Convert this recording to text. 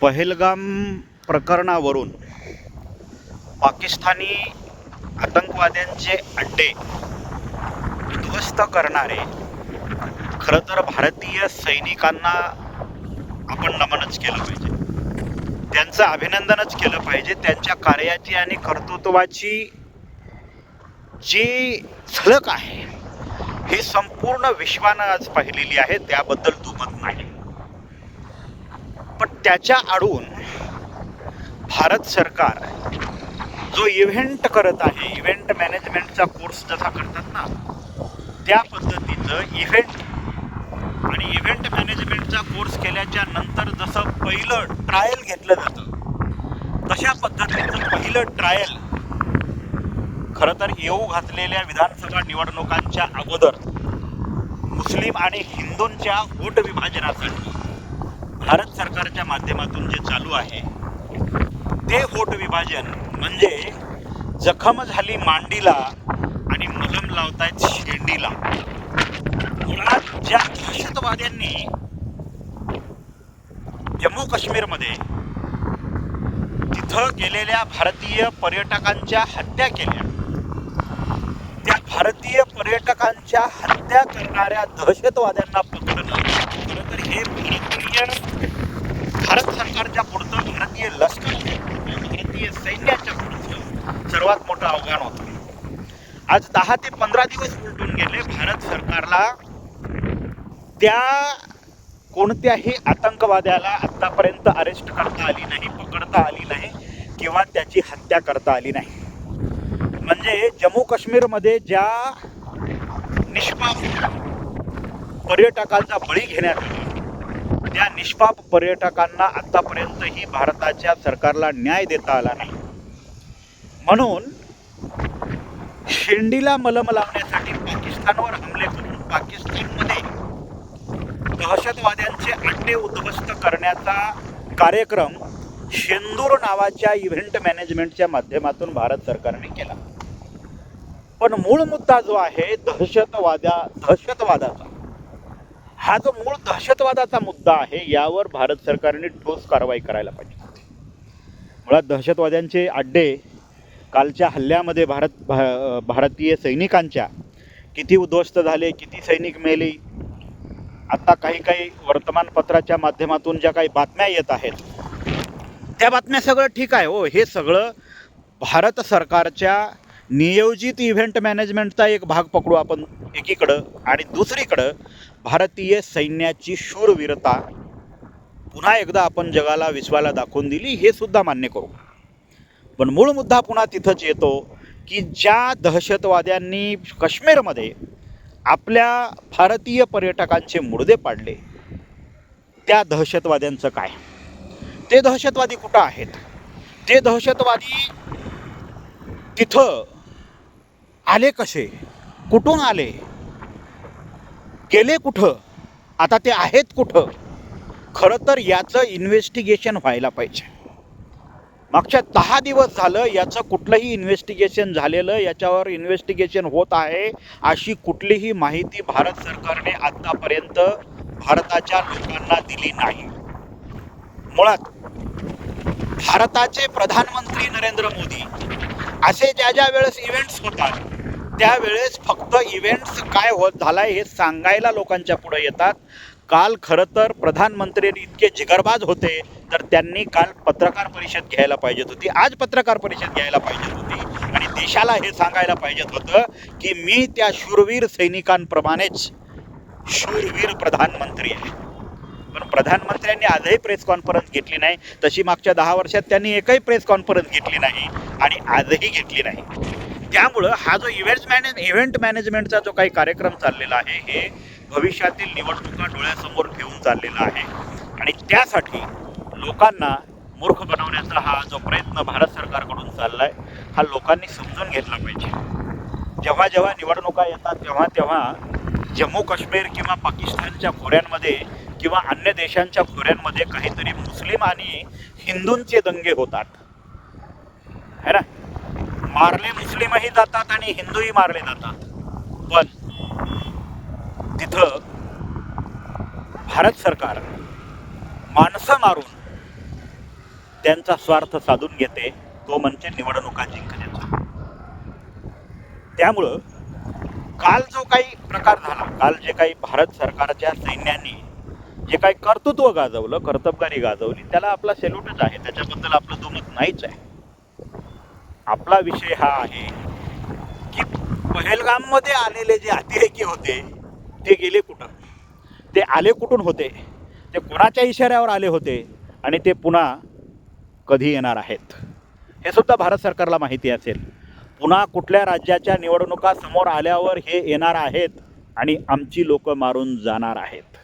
पहलगाम प्रकरणावरून पाकिस्तानी आतंकवाद्यांचे अड्डे उद्ध्वस्त करणारे खरं तर भारतीय सैनिकांना आपण नमनच केलं पाहिजे. त्यांचं अभिनंदनच केलं पाहिजे. त्यांच्या कार्याची आणि कर्तृत्वाची जी झलक आहे ही संपूर्ण विश्वानं आज पाहिलेली आहे. त्याबद्दल दुमत नाही. त्याच्या आडून भारत सरकार जो इव्हेंट करत आहे इव्हेंट मॅनेजमेंटचा कोर्स जसा करतात ना त्या पद्धतीचं इव्हेंट आणि इव्हेंट मॅनेजमेंटचा कोर्स केल्याच्यानंतर जसं पहिलं ट्रायल घेतलं जातं तशा पद्धतीचं पहिलं ट्रायल खरं तर येऊ घातलेल्या विधानसभा निवडणुकांच्या अगोदर मुस्लिम आणि हिंदूंच्या वोट विभाजनासाठी भारत सरकारच्या माध्यमातून जे चालू आहे ते होट विभाजन म्हणजे जखम झाली मांडीला आणि मलम लावतायत शेंडीला. मुळात ज्या दहशतवाद्यांनी जम्मू काश्मीरमध्ये तिथं गेलेल्या भारतीय पर्यटकांच्या हत्या केल्या. त्या भारतीय पर्यटकांच्या हत्या करणाऱ्या दहशतवाद्यांना पकडणं खरं तर हे भारतीय भारत सरकारच्या पुढचं भारतीय लष्कर भारतीय सैन्याच्या पुढचं सर्वात मोठं आव्हान होतं. आज दहा ते पंधरा दिवस उलटून गेले भारत सरकारला त्या कोणत्याही आतंकवाद्याला आतापर्यंत अरेस्ट करता आली नाही पकडता आली नाही किंवा त्याची हत्या करता आली नाही. म्हणजे जम्मू काश्मीरमध्ये ज्या निष्पाप पर्यटकांचा बळी घेण्यात आला त्या निष्पाप पर्यटकांना आतापर्यंतही भारताच्या सरकारला न्याय देता आला नाही. म्हणून शेंडीला मलम लावण्यासाठी पाकिस्तानवर हमले करून पाकिस्तानमध्ये दहशतवाद्यांचे अड्डे उद्ध्वस्त करण्याचा कार्यक्रम शेंदूर नावाच्या इव्हेंट मॅनेजमेंटच्या माध्यमातून भारत सरकारने केला. पण मूळ मुद्दा जो आहे दहशतवाद्या दहशतवादाचा. हा जो मूळ दहशतवादाचा मुद्दा आहे यावर भारत सरकारने ठोस कारवाई करायला पाहिजे. मुळात दहशतवाद्यांचे अड्डे कालच्या हल्ल्यामध्ये भारत भा भारतीय सैनिकांच्या किती उद्ध्वस्त झाले किती सैनिक मेले आता काही काही वर्तमानपत्राच्या माध्यमातून ज्या काही बातम्या येत आहेत त्या बातम्या सगळं ठीक आहे हो. हे सगळं भारत सरकारच्या नियोजित इव्हेंट मॅनेजमेंटचा एक भाग पकडू आपण एकीकडं आणि दुसरीकडं भारतीय सैन्याची शूरवीरता पुन्हा एकदा आपण जगाला विश्वाला दाखवून दिली हे सुद्धा मान्य करू. पण मूळ मुद्दा पुन्हा तिथंच येतो की ज्या दहशतवाद्यांनी काश्मीरमध्ये आपल्या भारतीय पर्यटकांचे मुडदे पाडले त्या दहशतवाद्यांचं काय? ते दहशतवादी कुठं आहेत? ते दहशतवादी तिथं आले कसे? कुठून आले? गेले कुठं? आता ते आहेत कुठं? खरं तर याचं इन्व्हेस्टिगेशन व्हायला पाहिजे. मागच्या दहा दिवस झालं याचं कुठलंही इन्व्हेस्टिगेशन झालेलं याच्यावर इन्व्हेस्टिगेशन होत आहे अशी कुठलीही माहिती भारत सरकारने आत्तापर्यंत भारताच्या लोकांना दिली नाही. मुळात भारताचे प्रधानमंत्री नरेंद्र मोदी असे ज्या ज्या वेळेस इव्हेंट्स होतात त्यावेळेस फक्त इव्हेंट्स काय होत झालाय हे सांगायला लोकांच्या पुढे येतात. काल खरं तर प्रधानमंत्री इतके जिगरबाज होते तर त्यांनी काल पत्रकार परिषद घ्यायला पाहिजेत होती. आज पत्रकार परिषद घ्यायला पाहिजेत होती. आणि देशाला हे सांगायला पाहिजेत होतं की मी त्या शूरवीर सैनिकांप्रमाणेच शूरवीर प्रधानमंत्री आहे. पण प्रधानमंत्र्यांनी आजही प्रेस कॉन्फरन्स घेतली नाही. तशी मागच्या दहा वर्षात त्यांनी एकही प्रेस कॉन्फरन्स घेतली नाही. आणि आजही घेतली नाही. त्यामुळं हा जो इव्हेंट मॅनेज इव्हेंट मॅनेजमेंटचा जो काही कार्यक्रम चाललेला आहे हे भविष्यातील निवडणुका डोळ्यासमोर ठेवून चाललेला आहे. आणि त्यासाठी लोकांना मूर्ख बनवण्याचा हा जो प्रयत्न भारत सरकारकडून चालला आहे हा लोकांनी समजून घेतला पाहिजे. जेव्हा जेव्हा निवडणुका येतात तेव्हा तेव्हा जम्मू काश्मीर किंवा पाकिस्तानच्या खोऱ्यांमध्ये किंवा अन्य देशांच्या खोऱ्यांमध्ये काहीतरी मुस्लिम आणि हिंदूंचे दंगे होतात. है ना? मारले मुस्लिमही जातात आणि हिंदूही मारले जातात. पण तिथं भारत सरकार माणसं मारून त्यांचा स्वार्थ साधून घेते तो म्हणजे निवडणुका जिंकण्याचा. त्यामुळं काल जो काही प्रकार झाला काल जे काही भारत सरकारच्या सैन्याने जे काही कर्तृत्व गाजवलं कर्तबगारी गाजवली त्याला आपला सेल्यूटच आहे. त्याच्याबद्दल आपलं दुमत नाहीच आहे. आपला विषय हा आहे की पहलगाममध्ये आलेले जे अतिरेकी होते ते गेले कुठं? ते आले कुठून होते? ते कोणाच्या इशाऱ्यावर आले होते? आणि ते पुन्हा कधी येणार आहेत? हे सुद्धा भारत सरकारला माहिती असेल. पुन्हा कुठल्या राज्याच्या निवडणुका समोर आल्यावर हे येणार आहेत आणि आमची लोकं मारून जाणार आहेत?